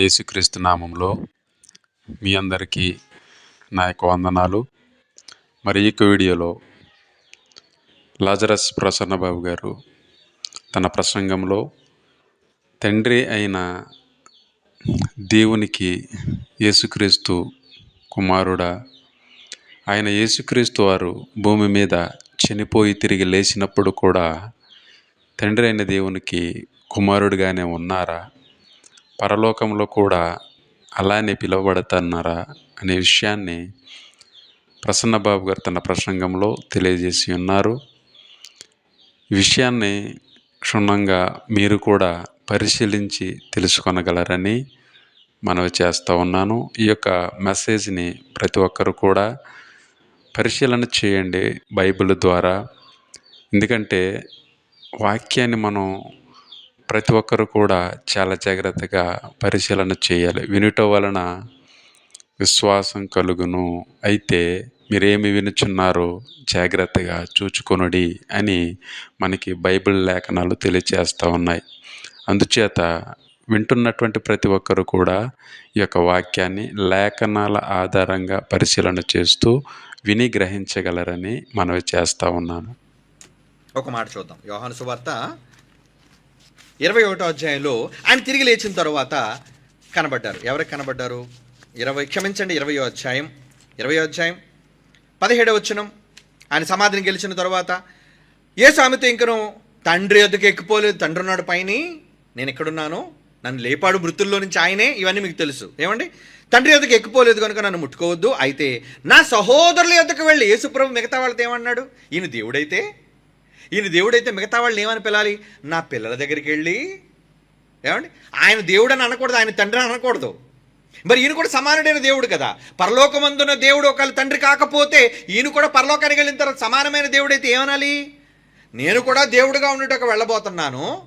యేసుక్రీస్తు నామంలో మీ అందరికీ నా యొక్క వందనాలు. మరి ఈ వీడియోలో లాజరస్ ప్రసన్నబాబు గారు తన ప్రసంగంలో తండ్రి అయిన దేవునికి యేసుక్రీస్తు కుమారుడా ఆయన యేసుక్రీస్తు వారు భూమి మీద చనిపోయి తిరిగి లేచినప్పుడు కూడా తండ్రి అయిన దేవునికి కుమారుడిగానే ఉన్నారా? పరలోకంలో కూడా అలానే పిలువబడతన్నారా అనే విషయాన్ని ప్రసన్నబాబు గారు తన ప్రసంగంలో తెలియజేసి ఉన్నారు. ఈ విషయాన్ని క్షుణ్ణంగా మీరు కూడా పరిశీలించి తెలుసుకొనగలరని మనవి చేస్తూ ఉన్నాను. ఈ యొక్క మెసేజ్ని ప్రతి ఒక్కరు కూడా పరిశీలన చేయండి బైబిల్ ద్వారా. ఎందుకంటే వాక్యాన్ని మనం ప్రతి ఒక్కరు కూడా చాలా జాగ్రత్తగా పరిశీలన చేయాలి. వినుట వలన విశ్వాసం కలుగును. అయితే మీరేమి వినుచున్నారో జాగ్రత్తగా చూచుకొనుడి అని మనకి బైబిల్ లేఖనాలు తెలియచేస్తూ ఉన్నాయి. అందుచేత వింటున్నటువంటి ప్రతి ఒక్కరు కూడా ఈ యొక్క వాక్యాన్ని లేఖనాల ఆధారంగా పరిశీలన చేస్తూ విని గ్రహించగలరని మనవి చేస్తూ ఉన్నాను. ఒక మాట చూద్దాం. యోహాను సువార్త ఇరవై ఒకటో అధ్యాయంలో ఆయన తిరిగి లేచిన తర్వాత కనబడ్డారు. ఎవరికి కనబడ్డారు? ఇరవై క్షమించండి ఇరవయో అధ్యాయం. ఇరవయో అధ్యాయం పదిహేడవ వచనం. ఆయన సమాధిని గెలిచిన తర్వాత ఏ సామెత ఇంకను తండ్రి ఎద్దుకు ఎక్కిపోలేదు తండ్రి ఉన్నాడు పైన నేను ఎక్కడున్నాను నన్ను లేపాడు మృతుల్లో నుంచి ఆయనే ఇవన్నీ మీకు తెలుసు. ఏమండి? తండ్రి ఎద్దుకు ఎక్కిపోలేదు కనుక నన్ను ముట్టుకోవద్దు అయితే నా సహోదరుల ఎద్దుకు వెళ్ళి యేసుప్రభు మిగతా వాళ్ళతో ఏమన్నాడు? ఈయన దేవుడైతే ఈయన దేవుడైతే మిగతా వాళ్ళని ఏమని పిలాలి? నా పిల్లల దగ్గరికి వెళ్ళి. ఏమండి? ఆయన దేవుడు అని అనకూడదు ఆయన తండ్రి అని అనకూడదు. మరి ఈయన కూడా సమానుడైన దేవుడు కదా. పరలోకమందున్న దేవుడు ఒకళ్ళ తండ్రి కాకపోతే ఈయన కూడా పరలోకానికి వెళ్ళిన తర్వాత సమానమైన దేవుడైతే ఏమనాలి? నేను కూడా దేవుడుగా ఉండేటకు వెళ్ళబోతున్నాను.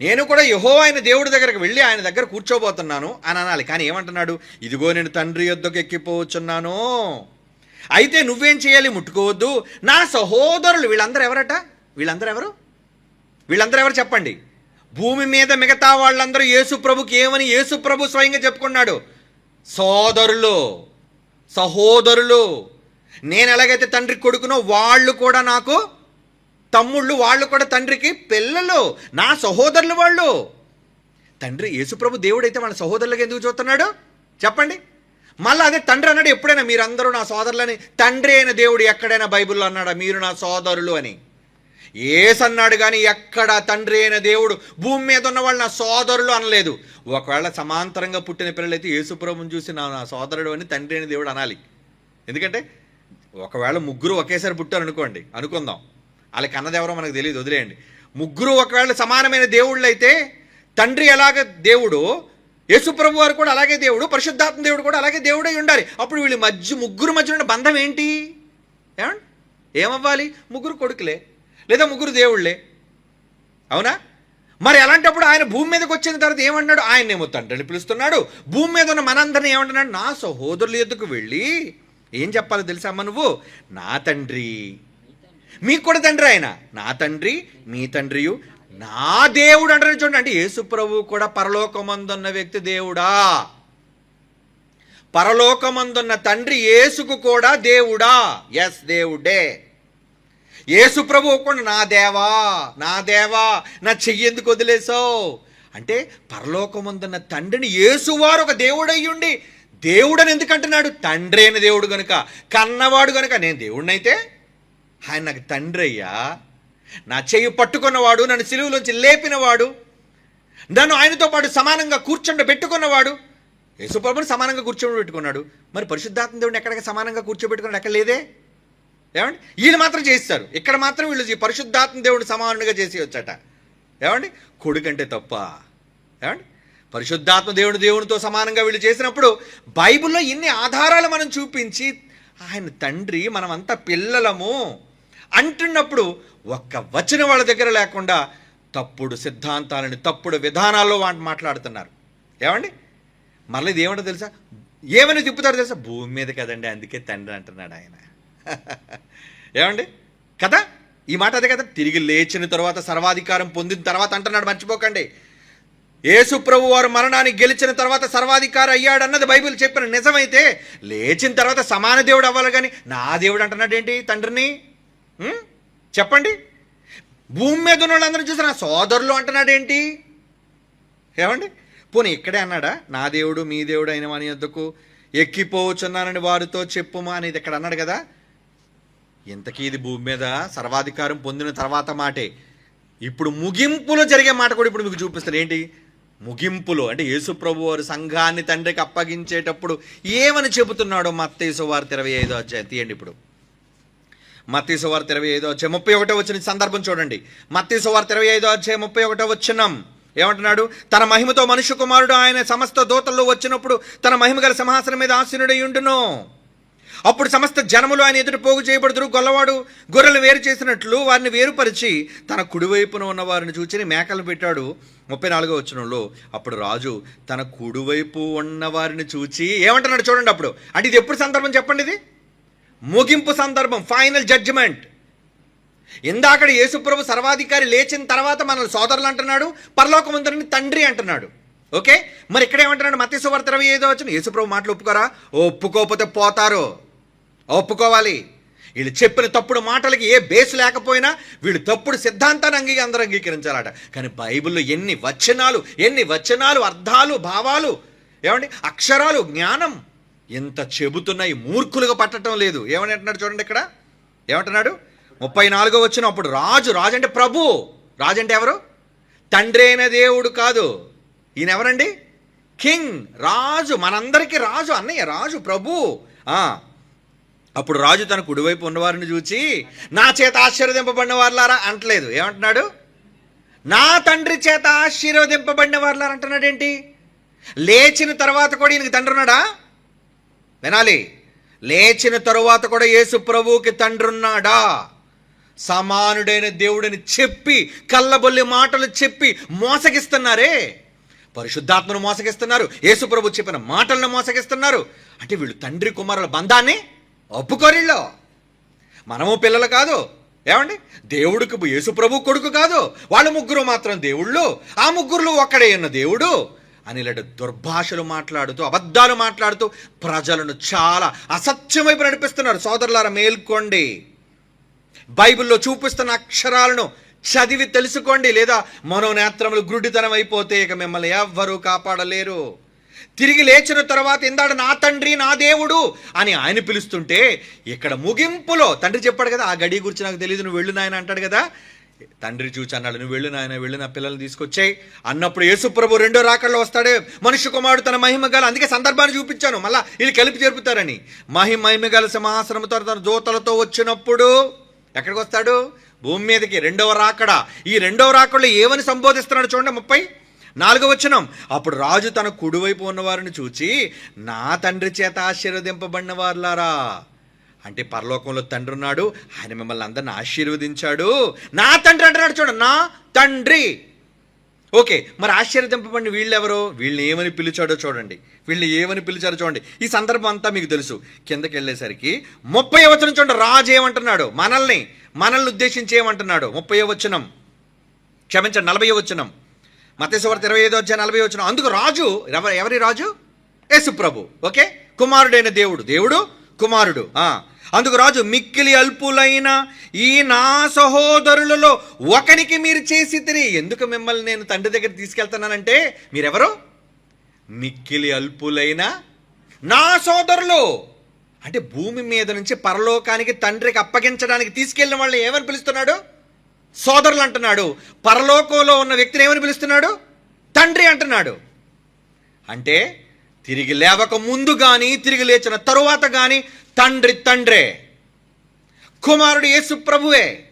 నేను కూడా యహో ఆయన దేవుడి దగ్గరకు వెళ్ళి ఆయన దగ్గర కూర్చోబోతున్నాను అని అనాలి. కానీ ఏమంటున్నాడు? ఇదిగో నేను తండ్రి యొద్దకు ఎక్కిపోవచ్చున్నాను అయితే నువ్వేం చేయాలి? ముట్టుకోవద్దు. నా సహోదరులు వీళ్ళందరూ ఎవరట? వీళ్ళందరూ ఎవరు? వీళ్ళందరూ ఎవరు చెప్పండి? భూమి మీద మిగతా వాళ్ళందరూ యేసుప్రభుకి ఏమని యేసుప్రభు స్వయంగా చెప్పుకున్నాడు? సోదరులు సహోదరులు నేను ఎలాగైతే తండ్రి కొడుకునో వాళ్ళు కూడా నాకు తమ్ముళ్ళు వాళ్ళు కూడా తండ్రికి పిల్లలు నా సహోదరులు వాళ్ళు. తండ్రి యేసుప్రభు దేవుడైతే వాళ్ళ సహోదరులకు ఎందుకు చూస్తున్నాడు? చెప్పండి. మళ్ళీ అదే తండ్రి అన్నాడు ఎప్పుడైనా మీరందరూ నా సోదరులని తండ్రి అయిన దేవుడు ఎక్కడైనా బైబిల్లో అన్నాడా మీరు నా సోదరులు అని. ఏసన్నాడు అన్నాడు కానీ ఎక్కడ తండ్రి అయిన దేవుడు భూమి మీద ఉన్న వాళ్ళు నా సోదరులు అనలేదు. ఒకవేళ సమాంతరంగా పుట్టిన పిల్లలైతే యేసుప్రభుని చూసి నా నా సోదరుడు అని తండ్రి అయిన దేవుడు అనాలి. ఎందుకంటే ఒకవేళ ముగ్గురు ఒకేసారి పుట్టారు అనుకోండి అనుకుందాం. వాళ్ళకి అన్నది ఎవరో మనకు తెలియదు వదిలేయండి. ముగ్గురు ఒకవేళ సమానమైన దేవుళ్ళు అయితే తండ్రి ఎలాగ దేవుడు యేసుప్రభు వారు కూడా అలాగే దేవుడు పరిశుద్ధాత్మ దేవుడు కూడా అలాగే దేవుడై ఉండాలి. అప్పుడు వీళ్ళు మధ్య ముగ్గురు మధ్య ఉన్న బంధం ఏంటి? ఏమండి? ఏమవ్వాలి? ముగ్గురు కొడుకులే లేదా ముగ్గురు దేవుళ్ళే? అవునా? మరి అలాంటప్పుడు ఆయన భూమి మీదకి వచ్చిన తర్వాత ఏమన్నాడు ఆయన ఏమో తండ్రిని పిలుస్తున్నాడు. భూమి మీద ఉన్న మనందరిని ఏమంటున్నాడు? నా సహోదరుల ఎద్దుకు వెళ్ళి ఏం చెప్పాలో తెలుసా అమ్మ నువ్వు? నా తండ్రి. మీకు కూడా తండ్రి ఆయన? నా తండ్రి మీ తండ్రియు నా దేవుడు అంటారు చూడండి. అంటే యేసు ప్రభువు కూడా పరలోకమందున్న వ్యక్తి దేవుడా? పరలోకమందున్న తండ్రి యేసుకు కూడా దేవుడా? ఎస్ దేవుడే. యేసు ప్రభు కూడా నా దేవా నా దేవా నా చెయ్యి ఎందుకు వదిలేసావు అంటే పరలోకమందున్న తండ్రిని యేసువారు ఒక దేవుడయ్యుండి దేవుడని ఎందుకంటున్నాడు? తండ్రి అయిన దేవుడు గనుక కన్నవాడు గనుక నేను దేవుడినైతే ఆయన నాకు తండ్రి అయ్యా. నా చెయ్యి పట్టుకున్నవాడు నన్ను సిలువులోంచి లేపినవాడు నన్ను ఆయనతో పాటు సమానంగా కూర్చుండ పెట్టుకున్నవాడు యేసుప్రభుని సమానంగా కూర్చోబెట్టుకున్నాడు పెట్టుకున్నాడు. మరి పరిశుద్ధాత్మ దేవుడిని ఎక్కడికి సమానంగా కూర్చోబెట్టుకున్నాడు? ఎక్కడ లేదే. ఏమండి? వీళ్ళు మాత్రం చేస్తారు ఇక్కడ మాత్రం వీళ్ళు పరిశుద్ధాత్మ దేవుడు సమానంగా చేసి వచ్చట. ఏమండి? కొడుకంటే తప్ప. ఏమండి? పరిశుద్ధాత్మ దేవుడు దేవునితో సమానంగా వీళ్ళు చేసినప్పుడు బైబిల్లో ఇన్ని ఆధారాలు మనం చూపించి ఆయన తండ్రి మనమంతా పిల్లలము. అంటున్నప్పుడు ఒక్క వచ్చిన వాళ్ళ దగ్గర లేకుండా తప్పుడు సిద్ధాంతాలని తప్పుడు విధానాల్లో వాటి మాట్లాడుతున్నారు. ఏమండి? మళ్ళీ ఇది ఏమంటో తెలుసా? ఏమని తిప్పుతారు తెలుసా? భూమి మీద కదండి అందుకే తండ్రి అంటున్నాడు ఆయన. ఏమండి? కదా? ఈ మాట అదే కదా? తిరిగి లేచిన తర్వాత సర్వాధికారం పొందిన తర్వాత అంటున్నాడు మర్చిపోకండి. యేసు ప్రభు వారు మరణాన్ని గెలిచిన తర్వాత సర్వాధికారి అయ్యాడన్నది బైబిల్ చెప్పిన నిజమైతే లేచిన తర్వాత సమాన దేవుడు అవ్వాలి కానీ నా దేవుడు అంటున్నాడు ఏంటి తండ్రిని? చెప్పండి. భూమి మీద ఉన్న వాళ్ళందరూ చూసి నా సోదరులు అంటున్నాడు ఏంటి ఏమండి? పోనీ ఇక్కడే అన్నాడా? నా దేవుడు మీ దేవుడు అయిన వాని యొద్దకు ఎక్కిపోవచ్చున్నానని వారితో చెప్పుమా అనేది ఇక్కడ అన్నాడు కదా. ఇంతకీ ఇది భూమి మీద సర్వాధికారం పొందిన తర్వాత మాటే. ఇప్పుడు ముగింపులో జరిగే మాట కూడా ఇప్పుడు మీకు చూపిస్తాను. ఏంటి? ముగింపులో. అంటే యేసుప్రభు వారు సంఘాన్ని తండ్రికి అప్పగించేటప్పుడు ఏమని చెబుతున్నాడో మత్తేసు వారు ఇరవై ఐదో అధ్యాయం. తీయండి ఇప్పుడు. మత్తీసువార్త ఇరవై ఐదో అధ్యాయం. ముప్పై ఒకటో వచ్చిన సందర్భం చూడండి. మత్తీసువార్త ఇరవై ఐదో అధ్యాయం ముప్పై ఒకటో వచ్చినం ఏమంటున్నాడు? తన మహిమతో మనుష్య కుమారుడు ఆయన సమస్త దూతల్లో వచ్చినప్పుడు తన మహిమ గల సింహాసనం మీద ఆసీనుడై ఉండును. అప్పుడు సమస్త జనములు ఆయన ఎదుట పోగు చేయబడుతురు గొల్లవాడు గొర్రెలు వేరు చేసినట్లు వారిని వేరుపరిచి తన కుడివైపున ఉన్న వారిని చూచి మేకలు పెట్టాడు. ముప్పై నాలుగో వచ్చినంలో అప్పుడు రాజు తన కుడివైపు ఉన్న వారిని చూచి ఏమంటున్నాడు చూడండి అప్పుడు. అంటే ఇది ఎప్పుడు సందర్భం చెప్పండి ఇది? ముగింపు సందర్భం ఫైనల్ జడ్జిమెంట్ ఇందాకడ యేసుప్రభు సర్వాధికారి లేచిన తర్వాత మనల్ని సోదరులు అంటున్నాడు పరలోకమందరిని తండ్రి అంటున్నాడు. ఓకే? మరి ఇక్కడ ఏమంటున్నాడు? ఏదో ఇరవై ఐదో వచ్చిన యేసుప్రభు మాటలు ఒప్పుకోరా? ఒప్పుకోకపోతే పోతారు. ఒప్పుకోవాలి. వీళ్ళు చెప్పిన తప్పుడు మాటలకి ఏ బేస్ లేకపోయినా వీళ్ళు తప్పుడు సిద్ధాంతాన్ని అంగీ అందరూ అంగీకరించాలట. కానీ బైబిల్లో ఎన్ని వచనాలు ఎన్ని వచనాలు అర్థాలు భావాలు ఏమండి? అక్షరాలు జ్ఞానం. ఇంత చెబుతున్నాయి మూర్ఖులుగా పట్టడం లేదు. ఏమని అంటున్నాడు చూడండి ఇక్కడ. ఏమంటున్నాడు? ముప్పై నాలుగో వచ్చిన అప్పుడు రాజు రాజు అంటే ప్రభు. రాజు అంటే ఎవరు? తండ్రి అయిన దేవుడు కాదు. ఈయన ఎవరండి? కింగ్ రాజు. మనందరికీ రాజు అన్నయ్య రాజు ప్రభు. అప్పుడు రాజు తన కుడివైపు ఉన్నవారిని చూచి నా చేత ఆశీర్వదింపబడిన వారులారా అంటలేదు. ఏమంటున్నాడు? నా తండ్రి చేత ఆశీర్వదింపబడిన వారులారా అంటున్నాడు ఏంటి? లేచిన తర్వాత కూడా ఈయనకి తండ్రి ఉన్నాడా? వినాలి. లేచిన తరువాత కూడా యేసు ప్రభువుకి తండ్రి ఉన్నాడా సమానుడైన దేవుడని చెప్పి కళ్ళబొల్లి మాటలు చెప్పి మోసగిస్తున్నారే? పరిశుద్ధాత్మను మోసగిస్తున్నారు. యేసు ప్రభు చెప్పిన మాటలను మోసగిస్తున్నారు. అంటే వీళ్ళు తండ్రి కుమారుల బంధాన్ని ఒప్పుకోరిలో మనము పిల్లలు కాదు. ఏమండి? దేవుడికి యేసు ప్రభు కొడుకు కాదు. వాళ్ళ ముగ్గురు మాత్రం దేవుళ్ళు. ఆ ముగ్గురులో ఒక్కడే ఉన్న దేవుడు. అని ఇలాంటి దుర్భాషలు మాట్లాడుతూ అబద్ధాలు మాట్లాడుతూ ప్రజలను చాలా అసత్యం వైపు నడిపిస్తున్నారు. సోదరులారా మేల్కోండి. బైబిల్లో చూపిస్తున్న అక్షరాలను చదివి తెలుసుకోండి లేదా మనోనేత్రములు గ్రుడితనం అయిపోతే ఇక మిమ్మల్ని ఎవ్వరూ కాపాడలేరు. తిరిగి లేచిన తర్వాత ఇందాడు నా తండ్రి నా దేవుడు అని ఆయన పిలుస్తుంటే ఇక్కడ ముగింపులో తండ్రి చెప్పాడు కదా ఆ గడి గురించి నాకు తెలియదు నువ్వు వెళ్ళు నాయన అంటాడు కదా తండ్రి చూచి అన్నాడు నువ్వు వెళ్ళిన ఆయన వెళ్ళిన పిల్లల్ని తీసుకొచ్చాయి. అన్నప్పుడు యేసుప్రభు రెండో రాకల్లో వస్తాడే. మనుష్య కుమారుడు తన మహిమ గల అందుకే సందర్భాన్ని చూపించాను. మళ్ళా వీళ్ళు కలిపి జరుపుతారని మహిమ మహిమ గల సింహాసనముతో తన దూతలతో వచ్చినప్పుడు ఎక్కడికి వస్తాడు? భూమి మీదకి. రెండవ రాకడ. ఈ రెండవ రాకడలో ఏమని సంబోధిస్తున్నాడు చూడండి ముప్పై నాలుగో వచనం. అప్పుడు రాజు తన కుడివైపు ఉన్నవారిని చూచి నా తండ్రి చేత ఆశీర్వదింపబడిన వారులారా అంటే పరలోకంలో తండ్రి ఉన్నాడు. ఆయన మిమ్మల్ని అందరిని ఆశీర్వదించాడు. నా తండ్రి అంటున్నాడు చూడండి నా తండ్రి. ఓకే మరి ఆశ్చర్యదింపబడిన వీళ్ళెవరో? వీళ్ళని ఏమని పిలిచాడో చూడండి. వీళ్ళని ఏమని పిలిచారో చూడండి. ఈ సందర్భం అంతా మీకు తెలుసు. కిందకి వెళ్ళేసరికి ముప్పై వచనం చూడండి. రాజు ఏమంటున్నాడు? మనల్ని మనల్ని ఉద్దేశించి ఏమంటున్నాడు? ముప్పై వచనం. క్షమించండి నలభై వచనం. మతేశ్వర్త ఇరవై ఐదో వచ్చా నలభై వచనం. అందుకు రాజు ఎవరి రాజు? యేసు ప్రభు. ఓకే? కుమారుడైన దేవుడు. దేవుడు? కుమారుడు. ఆ. అందుకు రాజు మిక్కిలి అల్పులైన ఈ నా సహోదరులలో ఒకనికి మీరు చేసి తిరి ఎందుకు మిమ్మల్ని నేను తండ్రి దగ్గర తీసుకెళ్తున్నానంటే మీరెవరు? మిక్కిలి అల్పులైన నా సోదరులు. అంటే భూమి మీద నుంచి పరలోకానికి తండ్రికి అప్పగించడానికి తీసుకెళ్ళిన వాళ్ళని ఏమని పిలుస్తున్నాడు? సోదరులు అంటున్నాడు. పరలోకంలో ఉన్న వ్యక్తిని ఏమని పిలుస్తున్నాడు? తండ్రి అంటున్నాడు. అంటే తిరిగి లేవక ముందు కానీ తిరిగి లేచిన తరువాత కానీ తండ్రి తండ్రే కుమారుడు యేసు ప్రభువే.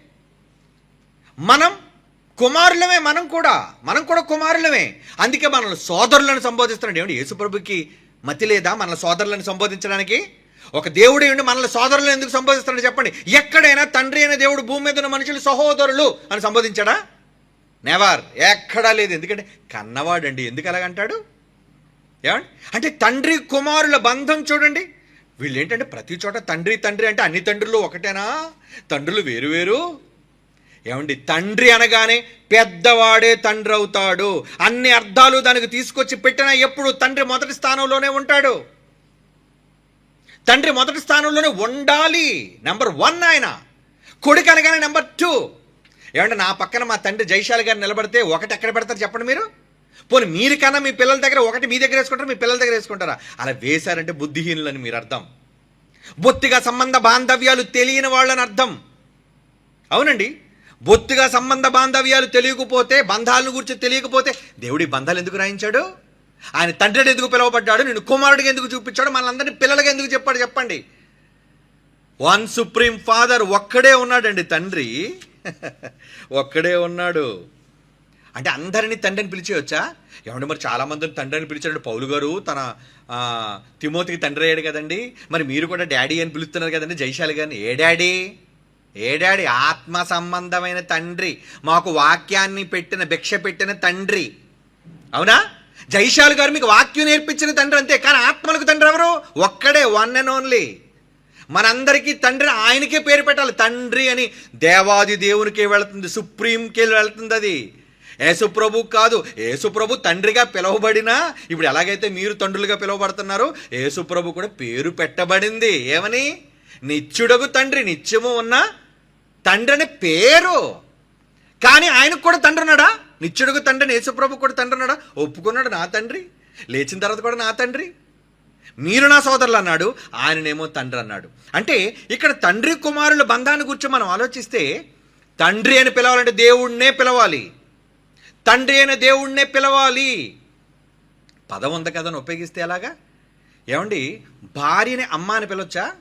మనం కుమారులమే మనం కూడా మనం కూడా కుమారులమే. అందుకే మనల్ని సోదరులను సంబోధిస్తున్నాడు. ఏమండి యేసుప్రభుకి మతి లేదా? మనల్ని సోదరులను సంబోధించడానికి? ఒక దేవుడే ఉండి మనల్ని సోదరులను ఎందుకు సంబోధిస్తున్నాడు చెప్పండి. ఎక్కడైనా తండ్రి అయిన దేవుడు భూమి మీద ఉన్న మనుషులు సహోదరులు అని సంబోధించాడా? నెవర్ ఎక్కడా లేదు. ఎందుకంటే కన్నవాడండి. ఎందుకు అలాగంటాడు? ఏమండి? అంటే తండ్రి కుమారుల బంధం చూడండి. వీళ్ళు ఏంటంటే ప్రతి చోట తండ్రి తండ్రి అంటే అన్ని తండ్రులు ఒకటేనా? తండ్రులు వేరు వేరు. ఏమండి? తండ్రి అనగానే పెద్దవాడే తండ్రి అవుతాడు. అన్ని అర్థాలు దానికి తీసుకొచ్చి పెట్టినా ఎప్పుడు తండ్రి మొదటి స్థానంలోనే ఉంటాడు. తండ్రి మొదటి స్థానంలోనే ఉండాలి. నెంబర్ వన్ ఆయన. కొడుకు అనగానే నెంబర్ టూ ఏమంటే నా పక్కన మా తండ్రి జైశాల్ గారు నిలబడితే ఒకటి ఎక్కడ పెడతారు చెప్పండి మీరు? పోనీ మీరు కన్నా మీ పిల్లల దగ్గర ఒకటి మీ దగ్గర వేసుకుంటారా? మీ పిల్లల దగ్గర వేసుకుంటారా? అలా వేశారంటే బుద్ధిహీనులని మీరు అర్థం. బొత్తిగా సంబంధ బాంధవ్యాలు తెలియని వాళ్ళని అర్థం. అవునండి. బొత్తిగా సంబంధ బాంధవ్యాలు తెలియకపోతే బంధాలను గురించి తెలియకపోతే దేవుడి బంధాలు ఎందుకు రాయించాడు? ఆయన తండ్రిని ఎందుకు పిలువబడ్డాడు? నేను కుమారుడికి ఎందుకు చూపించాడు? మనందరినీ పిల్లలకి ఎందుకు చెప్పాడు? చెప్పండి. వన్ సుప్రీం ఫాదర్ ఒక్కడే ఉన్నాడండి తండ్రి. ఒక్కడే ఉన్నాడు. అంటే అందరినీ తండ్రిని పిలిచేయొచ్చా? ఏమంటే మరి చాలామందిని తండ్రిని పిలిచాడు. పౌలు గారు తన తిమోతికి తండ్రి అయ్యాడు కదండి. మరి మీరు కూడా డాడీ అని పిలుస్తున్నారు కదండి జైశాలి గారిని. ఏ డాడీ? ఏ డాడీ? ఆత్మ సంబంధమైన తండ్రి. మాకు వాక్యాన్ని పెట్టిన భిక్ష పెట్టిన తండ్రి. అవునా? జైశాలు గారు మీకు వాక్యం నేర్పించిన తండ్రి అంతే. కానీ ఆత్మలకు తండ్రి ఎవరు? ఒక్కడే వన్ అండ్ ఓన్లీ మనందరికీ తండ్రి ఆయనకే పేరు పెట్టాలి. తండ్రి అని దేవాది దేవునికే వెళుతుంది సుప్రీంకి వెళుతుంది అది. యేసుప్రభు కాదు. యేసుప్రభు తండ్రిగా పిలువబడినా ఇప్పుడు ఎలాగైతే మీరు తండ్రులుగా పిలువబడుతున్నారో యేసుప్రభు కూడా పేరు పెట్టబడింది. ఏమని? నిత్యుడగు తండ్రి నిత్యము ఉన్న తండ్రి అనే పేరు. కానీ ఆయనకు కూడా తండ్రి ఉన్నాడా? నిత్యుడుగు తండ్రిని యేసుప్రభు కూడా తండ్రి ఉన్నాడా? ఒప్పుకున్నాడు నా తండ్రి. లేచిన తర్వాత కూడా నా తండ్రి. మీరు నా సోదరులు అన్నాడు ఆయననేమో తండ్రి అన్నాడు. అంటే ఇక్కడ తండ్రి కుమారుల బంధాన్ని గురించి మనం ఆలోచిస్తే తండ్రి అని పిలవాలంటే దేవుడినే పిలవాలి. తండ్రి అయిన దేవుణ్ణే పిలవాలి. పదం ఉంది కదా అని ఉపయోగిస్తే ఎలాగా? ఏమండి భార్యని అమ్మ అని పిలవచ్చా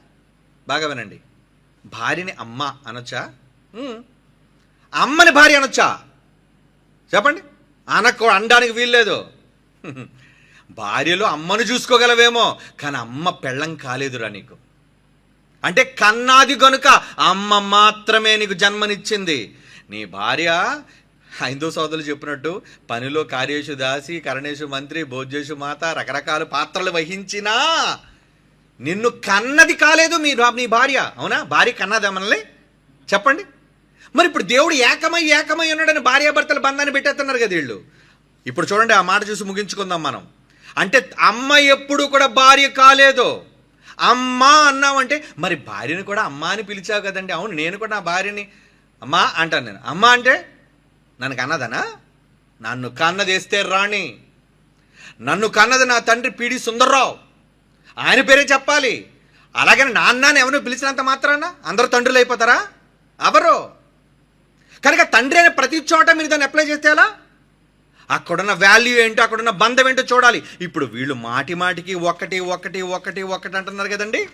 బాగా వినండి. భార్యని అమ్మ అనొచ్చా. అమ్మని భార్య అనొచ్చా? చెప్పండి. అనకు అనడానికి వీల్లేదు భార్యలో అమ్మను చూసుకోగలవేమో కానీ అమ్మ పెళ్ళం కాలేదురా నీకు. అంటే కన్నాది గనుక అమ్మ మాత్రమే నీకు జన్మనిచ్చింది. నీ భార్య హైందవ సోదరులు చెప్పినట్టు పనిలో కార్యేషు దాసి కరణేషు మంత్రి భోజ్యేషు మాత రకరకాల పాత్రలు వహించినా నిన్ను కన్నది కాలేదు మీ నీ భార్య. అవునా? భార్య కన్నదా మనల్ని? చెప్పండి. మరి ఇప్పుడు దేవుడు ఏకమై ఏకమై ఉన్నాడని భార్యాభర్తల బంధాన్ని పెట్టేస్తున్నారు కదా వీళ్ళు. ఇప్పుడు చూడండి ఆ మాట చూసి ముగించుకుందాం మనం. అంటే అమ్మ ఎప్పుడు కూడా భార్య కాలేదు. అమ్మ అన్నామంటే మరి భార్యని కూడా అమ్మ అని పిలిచావు కదండి. అవును నేను కూడా నా భార్యని అమ్మ అంటాను నేను. అమ్మ అంటే? నన్ను కన్నదనా నన్ను కన్నదేస్తే రాణి. నన్ను కన్నది నా తండ్రి పీడి సుందర్రావు. ఆయన పేరే చెప్పాలి. అలాగని నాన్నని ఎవరు పిలిచినంత మాత్రాన అందరూ తండ్రులు అయిపోతారా? అవరు కనుక తండ్రి అనే ప్రతి చోట మీరు దాన్ని అప్లై చేస్తే ఎలా? అక్కడున్న వాల్యూ ఏంటో అక్కడున్న బంధం ఏంటో చూడాలి. ఇప్పుడు వీళ్ళు మాటి మాటికి ఒకటి ఒకటి ఒకటి ఒకటి అంటున్నారు కదండి.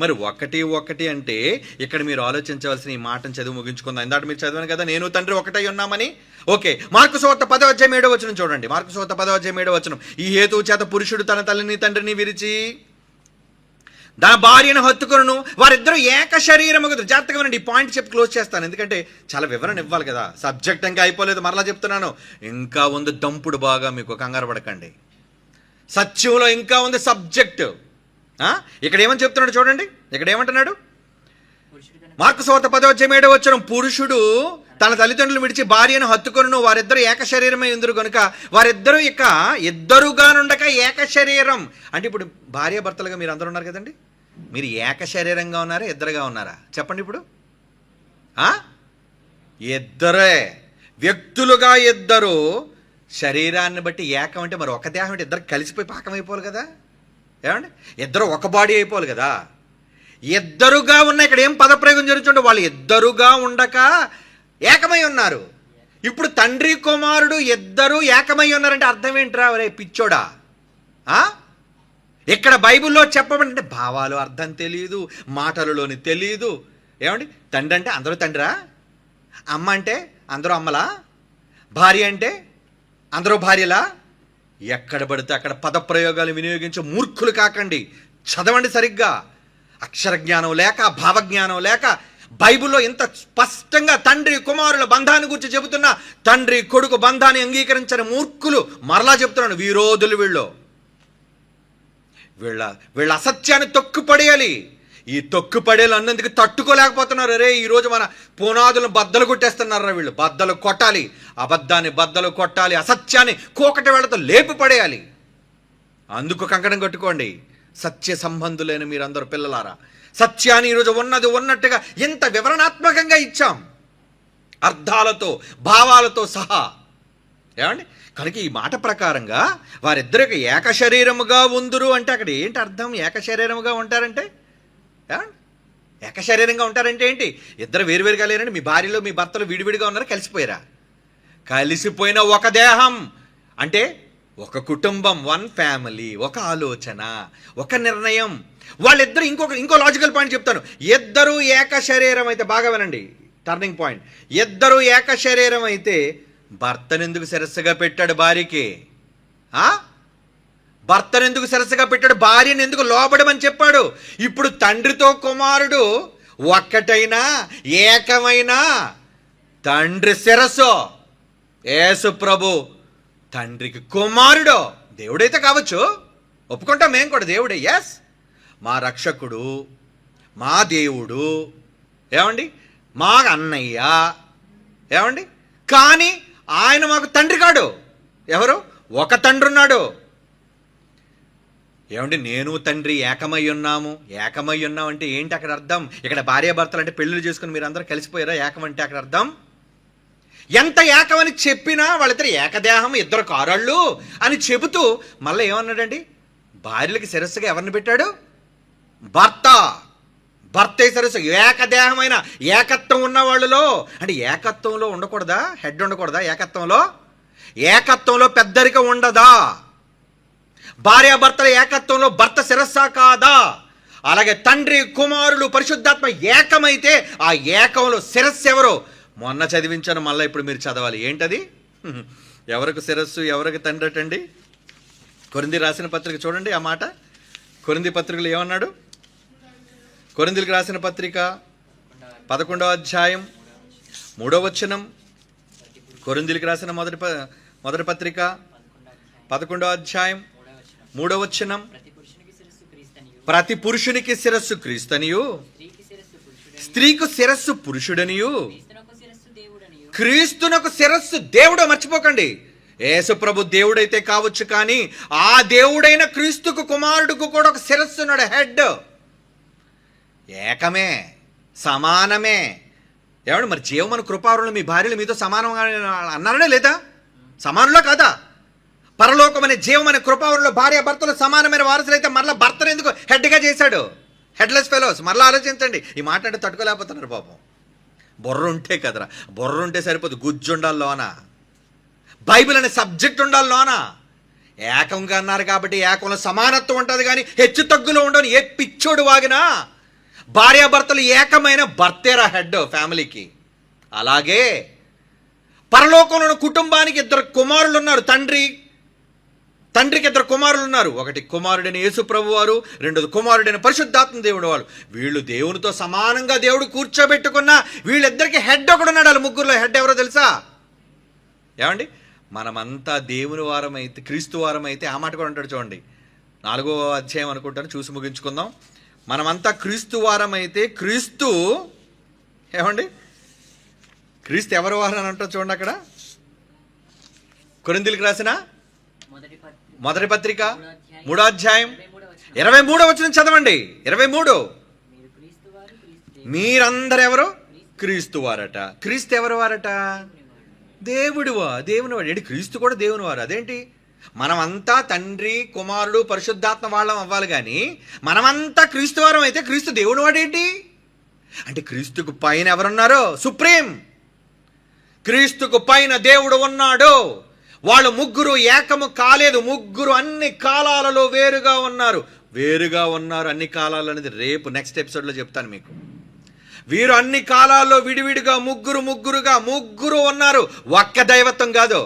మరి ఒకటి ఒకటి అంటే ఇక్కడ మీరు ఆలోచించవలసిన ఈ మాటను చదువు ముగించుకుందాం. ఇందాక మీరు చదివాను కదా నేను తండ్రి ఒకటై ఉన్నామని? ఓకే మార్కు సోత పదవ అధ్యాయం ఏడో వచనం చూడండి. మార్కు సోత పదవ అధ్యాయం ఏడో వచనం. ఈ హేతువు చేత పురుషుడు తన తల్లిని తండ్రిని విరిచి తన భార్యను హత్తుకొను వారిద్దరూ ఏక శరీరముగు జాగ్రత్తగా వినండి ఈ పాయింట్ చెప్పి క్లోజ్ చేస్తాను. ఎందుకంటే చాలా వివరణ ఇవ్వాలి కదా. సబ్జెక్ట్ ఇంకా అయిపోలేదు మరలా చెప్తున్నాను. ఇంకా ఉంది దంపుడు బాగా మీకు కంగారు పడకండి. సత్యంలో ఇంకా ఉంది సబ్జెక్టు. ఇక్కడ ఏమని చెప్తున్నాడు చూడండి. ఇక్కడ ఏమంటున్నాడు? మార్కు సోత పదవచ్చం ఏడో వచ్చిన పురుషుడు తన తల్లిదండ్రులు విడిచి భార్యను హత్తుకొను వారిద్దరు ఏక శరీరమై ఉందరు కనుక వారిద్దరూ ఇక ఇద్దరుగా నుండక ఏక శరీరం అంటే ఇప్పుడు భార్య భర్తలుగా మీరు అందరూ ఉన్నారు కదండి. మీరు ఏక శరీరంగా ఉన్నారా ఇద్దరుగా ఉన్నారా? చెప్పండి ఇప్పుడు. ఇద్దరే. వ్యక్తులుగా ఇద్దరు. శరీరాన్ని బట్టి ఏకం అంటే మరి ఒక దేహం అంటే ఇద్దరు కలిసిపోయి పాకమైపోవాలి కదా. ఏమండి? ఇద్దరు ఒక బాడీ అయిపోవాలి కదా. ఇద్దరుగా ఉన్న ఇక్కడ ఏం పదప్రయోగం జరుగుతుంటే వాళ్ళు ఇద్దరుగా ఉండక ఏకమై ఉన్నారు. ఇప్పుడు తండ్రి కుమారుడు ఇద్దరు ఏకమై ఉన్నారంటే అర్థం ఏంట్రా? రే పిచ్చోడా. ఇక్కడ బైబిల్లో చెప్పమంటే భావాలు అర్థం తెలియదు మాటలలోని తెలియదు ఏమండి? తండ్రి అంటే అందరూ తండ్రా? అమ్మ అంటే అందరూ అమ్మలా? భార్య అంటే అందరూ భార్యలా? ఎక్కడ పడితే అక్కడ పదప్రయోగాలు వినియోగించే మూర్ఖులు కాకండి. చదవండి సరిగ్గా. అక్షర జ్ఞానం లేక భావజ్ఞానం లేక బైబిల్లో ఇంత స్పష్టంగా తండ్రి కుమారుల బంధాన్ని గురించి చెబుతున్న తండ్రి కొడుకు బంధాన్ని అంగీకరించని మూర్ఖులు మరలా చెప్తున్నాను వీరోధులు వీళ్ళు. వీళ్ళ వీళ్ళ అసత్యాన్ని తొక్కుపడేయాలి. ఈ తొక్కుపడేలు అన్నందుకు తట్టుకోలేకపోతున్నారు. అరే ఈరోజు మన పునాదులను బద్దలు కొట్టేస్తున్నారా వీళ్ళు? బద్దలు కొట్టాలి. అబద్ధాన్ని బద్దలు కొట్టాలి. అసత్యాన్ని కోకటి వేళతో లేపి పడేయాలి. అందుకు కంకణం కట్టుకోండి. సత్య సంబంధులైన మీరందరూ పిల్లలారా. సత్యాన్ని ఈరోజు ఉన్నది ఉన్నట్టుగా ఇంత వివరణాత్మకంగా ఇచ్చాం. అర్థాలతో భావాలతో సహా. ఏమండి? కనుక ఈ మాట ప్రకారంగా వారిద్దరికి ఏక శరీరముగా ఉందురు అంటే అక్కడ ఏంటి అర్థం? ఏక శరీరముగా ఉంటారంటే? ఏక శరీరంగా ఉంటారంటే ఏంటి? ఇద్దరు వేరువేరుగా లేరండి. మీ భార్యలో మీ భర్తలు విడివిడిగా ఉన్నారు కలిసిపోయారా? కలిసిపోయిన ఒక దేహం. అంటే ఒక కుటుంబం వన్ ఫ్యామిలీ ఒక ఆలోచన ఒక నిర్ణయం. వాళ్ళిద్దరు ఇంకొక ఇంకో లాజికల్ పాయింట్ చెప్తాను. ఇద్దరు ఏక శరీరం అయితే బాగా వినండి. టర్నింగ్ పాయింట్ ఇద్దరు ఏక శరీరం అయితే భర్తనెందుకు శిరస్సుగా పెట్టాడు భార్యకి? భర్తను ఎందుకు శిరస్సుగా పెట్టాడు? భార్యను ఎందుకు లోబడమని చెప్పాడు? ఇప్పుడు తండ్రితో కుమారుడు ఒక్కటైనా ఏకమైనా తండ్రి శిరస్సు యేసు ప్రభు తండ్రికి కుమారుడు. దేవుడైతే కావచ్చు. ఒప్పుకుంటాం మేము కూడా దేవుడే. ఎస్ మా రక్షకుడు మా దేవుడు. ఏమండి? మా అన్నయ్య. ఏమండి? కానీ ఆయన మాకు తండ్రి కాడు. ఎవరు? ఒక తండ్రి ఉన్నాడు. ఏమండి నేను తండ్రి ఏకమై ఉన్నాము. ఏకమై ఉన్నాం అంటే ఏంటి అక్కడ అర్థం? ఇక్కడ భార్యాభర్తలు అంటే పెళ్ళిళ్ళు చేసుకుని మీరు అందరూ కలిసిపోయారా? ఏకం అంటే అక్కడ అర్థం? ఎంత ఏకమని చెప్పినా వాళ్ళిద్దరు ఏకదేహం ఇద్దరు కారళ్ళు అని చెబుతూ మళ్ళీ ఏమన్నాడండి? భార్యలకి శిరస్సుగా ఎవరిని పెట్టాడు? భర్త. భర్తే సరస్సు ఏకదేహమైన ఏకత్వం ఉన్న వాళ్ళలో. అంటే ఏకత్వంలో ఉండకూడదా? హెడ్ ఉండకూడదా? ఏకత్వంలో? ఏకత్వంలో పెద్దరిక ఉండదా? భార్యాభర్తల ఏకత్వంలో భర్త శిరస్సా కాదా? అలాగే తండ్రి కుమారులు పరిశుద్ధాత్మ ఏకమైతే ఆ ఏకంలో శిరస్సు ఎవరో? మొన్న చదివించాను మళ్ళీ ఇప్పుడు మీరు చదవాలి. ఏంటది? ఎవరికి శిరస్సు ఎవరికి తండ్రి అటండి? కొరింది రాసిన పత్రిక చూడండి ఆ మాట. కొరింది పత్రికలు ఏమన్నాడు? కొరిందులకు రాసిన పత్రిక పదకొండవ అధ్యాయం మూడవ వచనం. కొరిందులకు రాసిన మొదటి మొదటి పత్రిక పదకొండవ అధ్యాయం మూడవ వచనం. ప్రతి పురుషునికి శిరస్సు క్రీస్తనియు. స్త్రీకి శిరస్సు పురుషుడనియు. క్రీస్తునకు శిరస్సు దేవుడు మర్చిపోకండి. యేసుప్రభు దేవుడైతే కావచ్చు కానీ ఆ దేవుడైన క్రీస్తుకు కుమారుడుకు కూడా ఒక శిరస్సు ఉన్నాడు హెడ్. ఏకమే సమానమే. ఏమండి మరి జీవమన కృపారులు మీ భార్యలు మీతో సమానంగా అన్నారనే లేదా? సమానులో కాదా? పరలోకమనే జీవమనే కృపావరంలో భార్య భర్తలు సమానమైన వారసులు అయితే మరలా భర్తను ఎందుకు హెడ్గా చేశాడు? హెడ్లెస్ ఫెలోస్ మరలా ఆలోచించండి. ఈ మాట అంటే తట్టుకోలేకపోతున్నారు పాపం. బుర్ర ఉంటే కదరా. బుర్ర ఉంటే సరిపోదు. గుజ్జు ఉండాలి లోన. బైబిల్ అనే సబ్జెక్ట్ ఉండాలి లోన. ఏకంగా అన్నారు కాబట్టి ఏకంలో సమానత్వం ఉంటుంది కానీ హెచ్చు తగ్గులో ఉండని ఏ పిచ్చోడు వాగినా భార్యాభర్తలు ఏకమైన భర్తేరా హెడ్ ఫ్యామిలీకి. అలాగే పరలోకంలో కుటుంబానికి ఇద్దరు కుమారులు ఉన్నారు తండ్రి తండ్రికి ఇద్దరు కుమారులు ఉన్నారు ఒకటి కుమారుడైన యేసుప్రభు వారు రెండోది కుమారుడైన పరిశుద్ధాత్మ దేవుడు వారు. వీళ్ళు దేవునితో సమానంగా దేవుడు కూర్చోబెట్టుకున్న వీళ్ళిద్దరికి హెడ్ ఒకడున్నాడు వాళ్ళ ముగ్గురులో. హెడ్ ఎవరో తెలుసా? ఏమండి? మనమంతా దేవుని వారం అయితే క్రీస్తు వారం అయితే ఆ మాట కూడా ఉంటాడు చూడండి. నాలుగో అధ్యాయం అనుకుంటాను చూసి ముగించుకుందాం. మనమంతా క్రీస్తు వారం అయితే క్రీస్తు ఏమండి? క్రీస్తు ఎవరి వారం అని అంటారు చూడండి అక్కడ. కొరిందులకు రాసిన మొదటి పత్రిక మూడోధ్యాయం ఇరవై మూడో వచ్చిన చదవండి. ఇరవై మూడు. మీరందరెవరు? క్రీస్తు ఎవరు క్రీస్తు వారట క్రీస్తు ఎవరు వారట దేవుడివా దేవుని వాడు ఏంటి క్రీస్తు కూడా దేవుని వారు అదేంటి? మనమంతా తండ్రి కుమారుడు పరిశుద్ధాత్మ వాళ్ళం అవ్వాలి కానీ మనమంతా క్రీస్తు వారం అయితే క్రీస్తు దేవుని వాడేంటి అంటే క్రీస్తుకు పైన ఎవరున్నారో? సుప్రీం. క్రీస్తుకు పైన దేవుడు ఉన్నాడు. వాళ్ళు ముగ్గురు ఏకము కాలేదు ముగ్గురు అన్ని కాలాలలో వేరుగా ఉన్నారు. వేరుగా ఉన్నారు అన్ని కాలాలు అనేది రేపు నెక్స్ట్ ఎపిసోడ్లో చెప్తాను మీకు. వీరు అన్ని కాలాల్లో విడివిడిగా ముగ్గురు ముగ్గురుగా ముగ్గురు ఉన్నారు. ఒక్క దైవత్వం కాదు.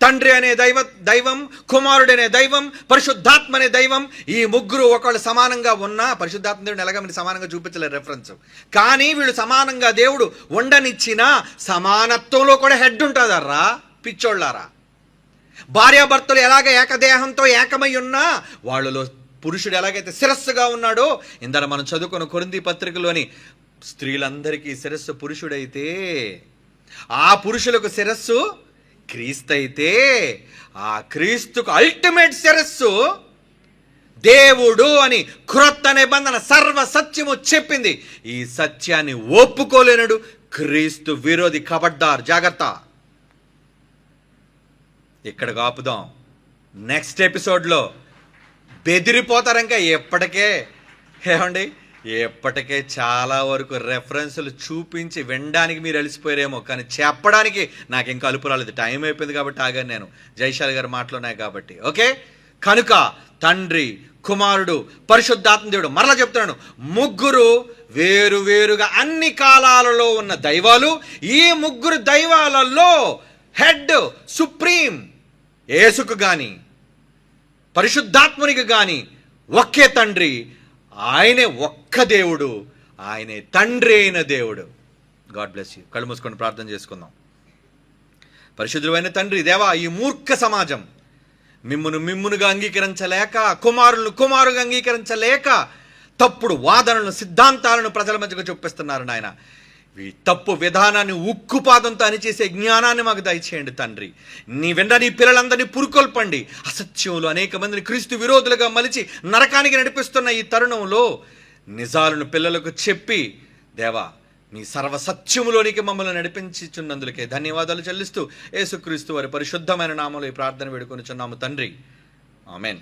తండ్రి అనే దైవ దైవం కుమారుడనే దైవం పరిశుద్ధాత్మ అనే దైవం ఈ ముగ్గురు ఒకళ్ళు సమానంగా ఉన్నా పరిశుద్ధాత్మ దేవుడు ఎలాగ మీరు సమానంగా చూపించలేరు రెఫరెన్స్ కానీ వీళ్ళు సమానంగా దేవుడు ఉండనిచ్చిన సమానత్వంలో కూడా హెడ్ ఉంటుందర్రా. పిచ్చోళ్ళారా? భార్యాభర్తలు ఎలాగ ఏకదేహంతో ఏకమై ఉన్నా వాళ్ళలో పురుషుడు ఎలాగైతే శిరస్సుగా ఉన్నాడో ఇందర మనం చదువుకున్న కొరింది పత్రికలోని స్త్రీలందరికీ శిరస్సు పురుషుడైతే ఆ పురుషులకు శిరస్సు క్రీస్తు అయితే ఆ క్రీస్తుకు అల్టిమేట్ శిరస్సు దేవుడు అని క్రొత్త నిబంధన సర్వ సత్యము చెప్పింది. ఈ సత్యాన్ని ఒప్పుకోలేనడు క్రీస్తు విరోధి కబడ్డార్. జాగ్రత్త. ఇక్కడ ఆపుదాం. నెక్స్ట్ ఎపిసోడ్లో బెదిరిపోతారు ఇంకా ఎప్పటికే. ఏమండి? ఎప్పటికే చాలా వరకు రెఫరెన్సులు చూపించి వినడానికి మీరు అలిసిపోయారేమో కానీ చెప్పడానికి నాకు ఇంకా అలుపు రాలేదు. టైం అయిపోయింది కాబట్టి ఆగాను నేను. జైశాల్ గారు మాటలున్నాయి కాబట్టి. ఓకే? కనుక తండ్రి కుమారుడు పరిశుద్ధాత్మ దేవుడు మరలా చెప్తున్నాను. ముగ్గురు వేరు వేరుగా అన్ని కాలాలలో ఉన్న దైవాలు ఈ ముగ్గురు దైవాలలో హెడ్ సుప్రీం యేసుకు కానీ పరిశుద్ధాత్మునికి కానీ ఒకే తండ్రి ఆయనే ఒక్క దేవుడు ఆయనే తండ్రి అయిన దేవుడు. God bless you. కళ్ళు మూసుకొని ప్రార్థన చేసుకుందాం. పరిశుద్ధుడైన తండ్రి దేవా ఈ మూర్ఖ సమాజం మిమ్మును మిమ్మునుగా అంగీకరించలేక కుమారులను కుమారుగా అంగీకరించలేక తప్పుడు వాదనలను సిద్ధాంతాలను ప్రజల మధ్యకు చూపిస్తున్నారు నాయన. ఈ తప్పు విధానాన్ని ఉక్కుపాదంతో అనిచేసే జ్ఞానాన్ని మాకు దయచేయండి తండ్రి. నీ వెంట నీ పిల్లలందరినీ పురుకొల్పండి. అసత్యంలో అనేక మందిని క్రీస్తు విరోధులుగా మలిచి నరకానికి నడిపిస్తున్న ఈ తరుణంలో నిజాలను పిల్లలకు చెప్పి దేవా నీ సర్వసత్యములోనికి మమ్మల్ని నడిపించుచున్నందులకే ధన్యవాదాలు చెల్లిస్తూ యేసుక్రీస్తు వారి పరిశుద్ధమైన నామంలో ఈ ప్రార్థన వేడుకొనిచున్నాము తండ్రి. ఆమెన్.